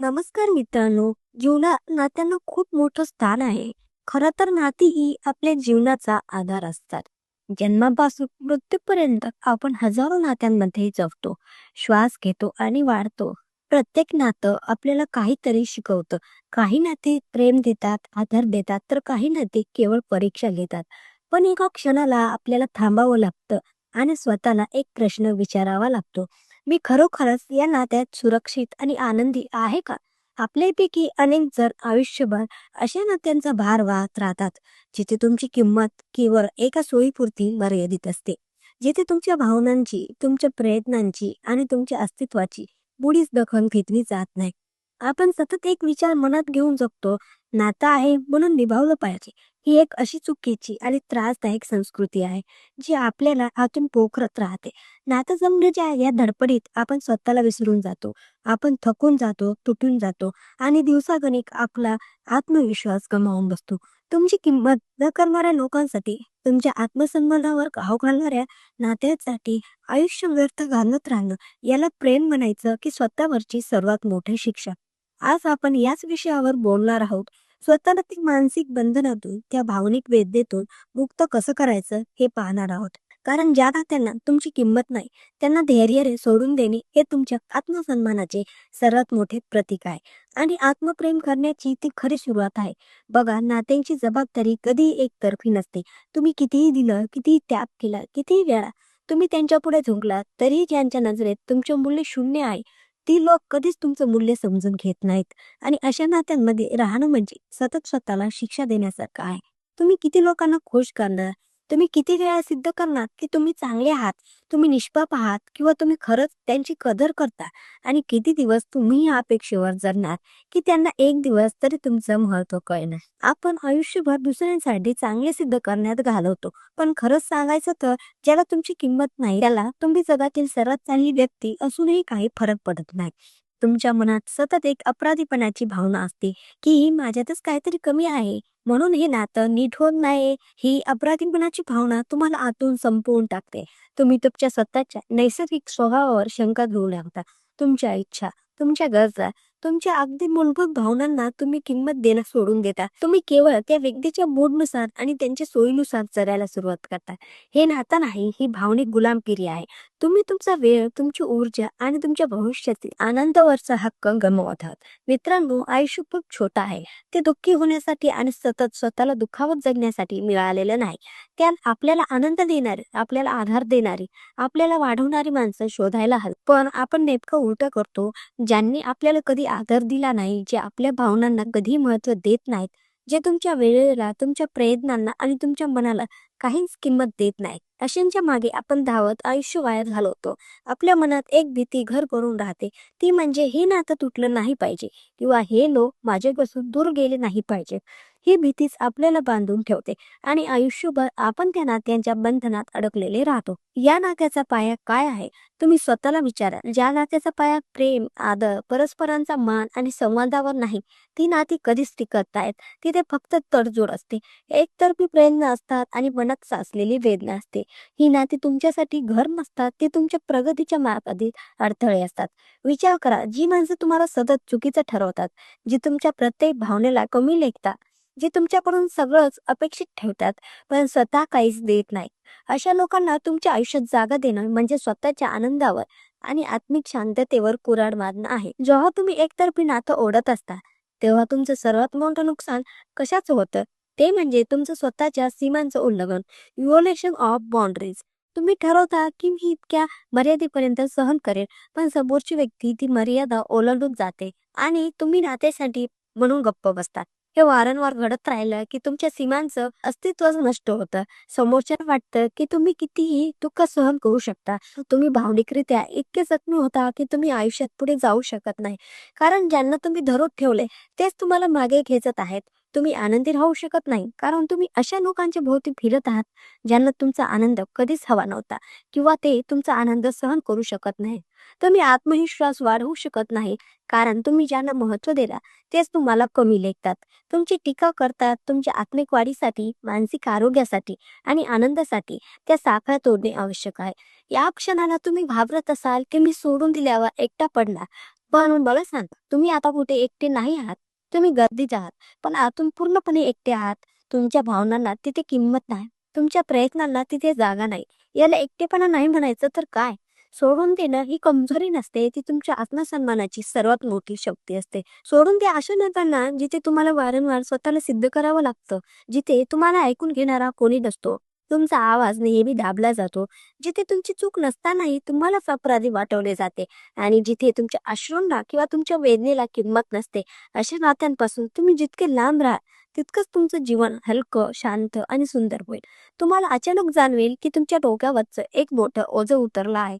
नमस्कार मित्रांनो जीवनात नात्यांना खूप मोठं स्थान आहे. खरं तर नाती ही आपल्या जीवनाचा आधार असतात. जन्मापासून मृत्यूपर्यंत आपण हजारो नात्यांमध्ये जगतो श्वास घेतो आणि वाढतो. प्रत्येक नातं आपल्याला काहीतरी शिकवतं. काही नाते प्रेम देतात आधार देतात तर काही नाते केवळ परीक्षा घेतात. पण एका क्षणाला आपल्याला थांबावं लागतं आणि स्वतःला एक प्रश्न विचारावा लागतो. मी खरोखरच या नात्यात सुरक्षित आणि आनंदी आहे का? आपल्यापैकी अनेक जण आयुष्यभर अशा नात्यांचा भार वाहत राहतात जिथे तुमची किंमत केवळ एका सोयीपुरती मर्यादित असते. जिथे तुमच्या भावनांची तुमच्या प्रयत्नांची आणि तुमच्या अस्तित्वाची बुडीच दखल घेतली जात नाही. आपण सतत एक विचार मनात घेऊन जगतो नातं आहे म्हणून निभावलं पाहिजे. ही एक अशी चुकीची आणि त्रासदायक संस्कृती आहे जी आपल्याला आतून पोखरत राहते. नातं जमण्याच्या या धडपडीत आपण स्वतःला विसरून जातो. आपण थकून जातो तुटून जातो आणि दिवसागणिक आपला आत्मविश्वास गमावून बसतो. तुमची किंमत न करणाऱ्या लोकांसाठी तुमच्या आत्मसन्मानावर घाव घालणाऱ्या नात्यासाठी आयुष्य व्यर्थ घालत राहणं याला प्रेम म्हणायचं की स्वतःवरची सर्वात मोठी शिक्षा. आज आपण याच विषयावर बोलणार आहोत. स्वतःला ती मानसिक बंधनातून त्या भावनिक वेदनेतून मुक्त कसं करायचं हे पाहणार आहोत. कारण ज्या त्यांना तुमची किंमत नाही त्यांना धैर्य सोडून देणे हे तुमच्या आत्मसन्मानाचे सर्वात मोठे प्रतीक आहे. आणि आत्मप्रेम करण्याची ती खरी सुरुवात आहे. बघा नात्यांची जबाबदारी कधी एकतर्फी नसते. तुम्ही कितीही दिलं कितीही त्याग केला कितीही वेळा तुम्ही त्यांच्या पुढे झुंकला तरीही ज्यांच्या नजरेत तुमचे मूल्य शून्य आहे ती लोक कधीच तुमचं मूल्य समजून घेत नाहीत. आणि अशा नात्यांमध्ये राहणं म्हणजे सतत स्वतःला शिक्षा देण्यासारखं आहे. तुम्ही किती लोकांना खुश करणार? तुम्ही किती वेळा सिद्ध करणार की तुम्ही चांगले आहात तुम्ही निष्पाप आहात किंवा तुम्ही खरंच त्यांची कदर करता आणि किती दिवस तुम्ही या अपेक्षेवर जगणार की त्यांना एक दिवस तरी तुमचं महत्त्व कळणार. आपण आयुष्यभर दुसऱ्यांसाठी चांगले सिद्ध करण्यात घालवतो पण खरंच सांगायचं तर ज्याला तुमची किंमत नाही त्याला तुम्ही जगातील सर्वात चांगली व्यक्ती असूनही काही फरक पडत नाही. तुमच्या मनात सतत एक अपराधीपणाची भावना असते की माझ्यातच काहीतरी कमी आहे. म्हणून हे नातं नीट होत नाही. ही अपराधीपणाची भावना तुम्हाला आतून संपवून टाकते. तुम्ही तुमच्या स्वतःच्या नैसर्गिक स्वभावावर शंका घेऊ लागता. तुमच्या इच्छा तुमच्या गरजा तुमच्या अगदी मूलभूत भावनांना तुम्ही किंमत देणं सोडून देता. तुम्ही केवळ त्या व्यक्तीच्या मूडनुसार आणि त्यांच्या सोयीनुसार चरायला सुरुवात करता. हे नातं नाही ही भावनिक गुलामगिरी आहे. तुम्ही तुमचा वेळ तुमची ऊर्जा आणि तुमच्या भविष्यातील आनंदावरचा हक्क गमावत आहात. मित्रांनो आयुष्य खूप छोटा आहे. ते दुःखी होण्यासाठी आणि सतत स्वतःला दुखावत जगण्यासाठी मिळालेलं नाही. त्यात आपल्याला आनंद देणारे आपल्याला आधार देणारी आपल्याला वाढवणारी माणसं शोधायला हवी. पण आपण नेमकं उलट करतो ज्यांनी आपल्याला कधी आदर दिला नाही जे आपल्या भावनांना कधी महत्त्व देत नाहीत जे तुमच्या वेळेला तुमच्या प्रयत्नांना आणि तुमच्या मनाला काहीच किंमत देत नाही अशांच्या मागे आपण धावत आयुष्य वाया घालवतो. आपल्या मनात एक भीती घर करून राहते. ती म्हणजे हे नातं तुटलं नाही पाहिजे किंवा हे लोक माझ्यापासून दूर गेले नाही पाहिजे. ही भीतीच आपल्याला बांधून ठेवते आणि आयुष्यभर आपण त्या नात्यांच्या बंधनात अडकलेले राहतो. या नात्याचा पाया काय आहे? तुम्ही स्वतःला विचारा. ज्या नात्याचा पाया प्रेम आदर परस्परांचा मान आणि संवादावर नाही ती नाती कधीच टिकत नाहीत. तिथे फक्त तडजोड असते. एकतर्फी प्रयत्न असतात आणि मनात साचलेली वेदना असते. ही नाती तुमच्यासाठी घर नसतात ती तुमच्या प्रगतीच्या मार्गातील अडथळे असतात. विचार करा जी माणसं तुम्हाला सतत चुकीचं ठरवतात जी तुमच्या प्रत्येक भावनेला कमी लेखतात जे तुमच्याकडून सगळंच अपेक्षित ठेवतात पण स्वतः काहीच देत नाही अशा लोकांना तुमच्या आयुष्यात जागा देणं म्हणजे स्वतःच्या आनंदावर आणि आत्मिक शांततेवर कुराड मारणं आहे. जेव्हा तुम्ही एकतर्फी नातं ओढत असता तेव्हा तुमचं सर्वात मोठं नुकसान कशाच होतं? ते म्हणजे तुमचं स्वतःच्या सीमांचं उल्लंघन व्हिओलेशन ऑफ बाउंड्रीज तुम्ही ठरवता की मी इतक्या मर्यादेपर्यंत सहन करेल पण समोरची व्यक्ती ती मर्यादा ओलांडून जाते आणि तुम्ही नात्यासाठी म्हणून गप्प बसतात हे वारंवार घडत राहिलं की तुमच्या सीमांचं अस्तित्वच नष्ट होतं. समोरच्या वाटतं की तुम्ही कितीही दुःख सहन करू शकता तुम्ही भावनिकरित्या इतके जखमी होता की तुम्ही आयुष्यात पुढे जाऊ शकत नाही. कारण ज्यांना तुम्ही धरून ठेवले तेच तुम्हाला मागे खेचत आहेत. तुम्ही आनंदी राहू शकत नाही. कारण तुम्ही अशा लोकांच्या भोवती फिरत आहात ज्यांना तुमचा आनंद कधीच हवा नव्हता किंवा ते तुमचा आनंद सहन करू शकत नाही. तुम्ही आत्मविश्वास वाढवू शकत नाही. कारण तुम्ही ज्यांना महत्त्व दिला तेच तुम्हाला कमी लेखतात. तुमची टीका करतात तुमच्या आत्मिक वाढीसाठी मानसिक आरोग्यासाठी आणि आनंदासाठी त्या साखळ्या तोडणे आवश्यक आहे. या क्षणाला तुम्ही घाबरत असाल की मी सोडून दिल्यावर एकटा पडणार. पण मला सांगा तुम्ही आता कुठे एकटे नाही आहात? तुम्ही गर्दीत आहात पण आतून पूर्णपणे एकटे आहात. तुमच्या भावनांना तिथे किंमत नाही. तुमच्या प्रयत्नांना तिथे जागा नाही. याला एकटेपणा नाही म्हणायचं तर काय? सोडून देणं ही कमजोरी नसते. ती तुमच्या आत्मसन्मानाची सर्वात मोठी शक्ती असते. सोडून ते अशा नसताना जिथे तुम्हाला वारंवार स्वतःला सिद्ध करावं लागतं जिथे तुम्हाला ऐकून घेणारा कोणी नसतो. तुमचा आवाज नेहमी दाबला जातो. जिथे तुमची चूक नसतानाही तुम्हालाच अपराधी वाटवले जाते आणि जिथे तुमच्या अश्रूंना किंवा तुमच्या वेदनेला किंमत नसते अशा नात्यांपासून तुम्ही जितके लांब राहा तितकंच तुमचं जीवन हलकं शांत आणि सुंदर होईल. तुम्हाला अचानक जाणवेल की तुमच्या डोक्यावरचं एक मोठं ओझं उतरलं आहे.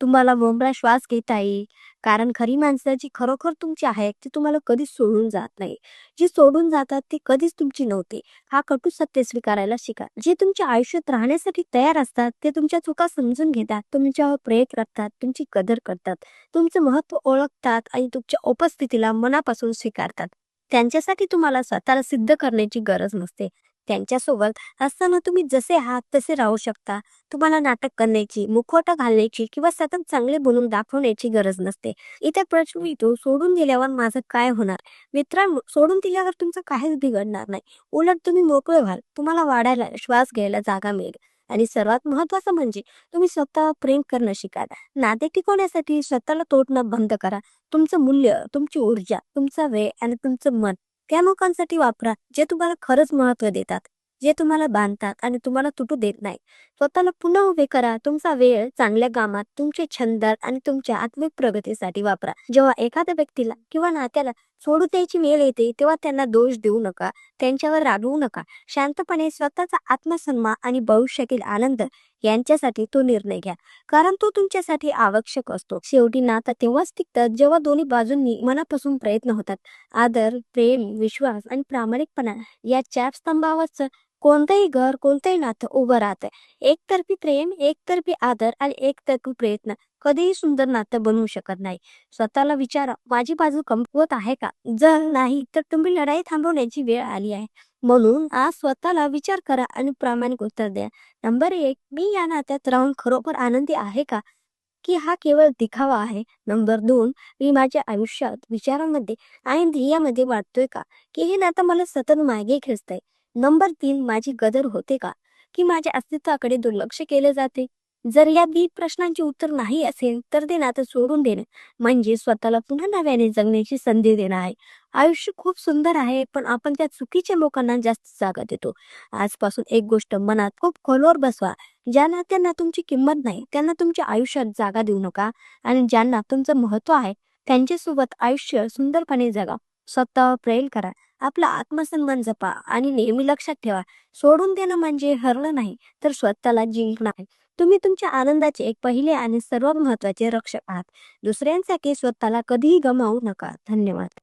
तुम्हाला मोमरा श्वास घेता येईल कारण खरी माणसं जी खरोखर तुमची आहेत ती तुम्हाला कधीच सोडून जात नाही. जी सोडून जातात ती कधीच तुमची नव्हती. हा कटू सत्य स्वीकारायला शिका. जे तुमच्या आयुष्यात राहण्यासाठी तयार असतात ते तुमच्या चुका समजून घेतात तुमच्यावर प्रयत्न करतात तुमची कदर करतात तुमचं महत्त्व ओळखतात आणि तुमच्या उपस्थितीला मनापासून स्वीकारतात. त्यांच्यासाठी तुम्हाला स्वतःला सिद्ध करण्याची गरज नसते. त्यांच्यासोबत असताना तुम्ही जसे आहात तसे राहू शकता. तुम्हाला नाटक करण्याची मुखवटा घालण्याची किंवा सतत चांगले बोलून दाखवण्याची गरज नसते. इथे प्रश्न येतो सोडून दिल्यावर माझं काय होणार? मित्रांनो सोडून दिल्यावर तुमचं काहीच बिघडणार नाही. उलट तुम्ही मोकळे व्हाल. तुम्हाला वाढायला श्वास घ्यायला जागा मिळेल. आणि सर्वात महत्वाचं म्हणजे तुम्ही स्वतः प्रेम करणं शिका. नाते टिकवण्यासाठी स्वतःला तोडणं बंद करा. तुमचं मूल्य तुमची ऊर्जा तुमचा वेळ आणि तुमचं मन त्या लोकांसाठी वापरा जे तुम्हाला खरंच महत्त्व देतात. जे तुम्हाला बांधतात आणि तुम्हाला तुटू देत नाही. स्वतःला पुन्हा उभे करा. तुमचा वेळ चांगल्या कामात तुमचे छंद आणि तुमच्या आत्मिक प्रगतीसाठी वापरा. जेव्हा एखाद्या व्यक्तीला किंवा नात्याला सोडू द्यायची वेळ येते तेव्हा त्यांना दोष देऊ नका त्यांच्यावर रागवू नका. शांतपणे स्वतःचा आत्मसन्मान आणि भविष्यातील आनंद यांच्यासाठी तो निर्णय घ्या. कारण तो तुमच्यासाठी आवश्यक असतो. शेवटी नातं तेव्हाच टिकतात जेव्हा दोन्ही बाजूंनी मनापासून प्रयत्न होतात. आदर प्रेम विश्वास आणि प्रामाणिकपणा या चार स्तंभावरच कोणतंही घर कोणतंही नातं उभं राहतं. एकतर्फी प्रेम एकतर्फी आदर आणि एकतर्फी प्रयत्न कधीही सुंदर नातं बनवू शकत नाही. स्वतःला विचारा माझी बाजू कमकुवत आहे का? जर नाही तर तुम्ही लढाई थांबवण्याची वेळ आली आहे. म्हणून आज स्वतःला विचार करा आणि प्रामाणिक उत्तर द्या. नंबर एक मी या नात्यात राहून खरोखर आनंदी आहे का? की हा केवळ दिखावा आहे. नंबर दोन मी माझ्या आयुष्यात विचारांमध्ये आणि ध्येयामध्ये वाटतोय का? की हे नातं मला सतत मागे खेचतंय. नंबर तीन माझी गदर होते का? की माझ्या अस्तित्वाकडे दुर्लक्ष केले जाते? जर या बी प्रश्नांचे उत्तर नाही असेल तर ते नातं सोडून देणं म्हणजे स्वतःला पुन्हा नव्याने जगण्याची संधी देणं आहे. आयुष्य खूप सुंदर आहे पण आपण त्या चुकीच्या लोकांना जास्त जागा देतो. आजपासून एक गोष्ट मनात खूप खोलवर बसवा. ज्यांना त्यांना तुमची किंमत नाही त्यांना तुमच्या आयुष्यात जागा देऊ नका. आणि ज्यांना तुमचं महत्त्व आहे त्यांच्यासोबत आयुष्य सुंदरपणे जगा. स्वतः प्रेम करा. आपला आत्मसन्मान जपा आणि नेहमी लक्षात ठेवा. सोडून देणं म्हणजे हरलं नाही तर स्वतःला जिंकणं आहे. तुम्ही तुमच्या आनंदाचे एक पहिले आणि सर्वात महत्त्वाचे रक्षक आहात. दुसऱ्यांसाठी स्वतःला कधीही गमावू नका. धन्यवाद.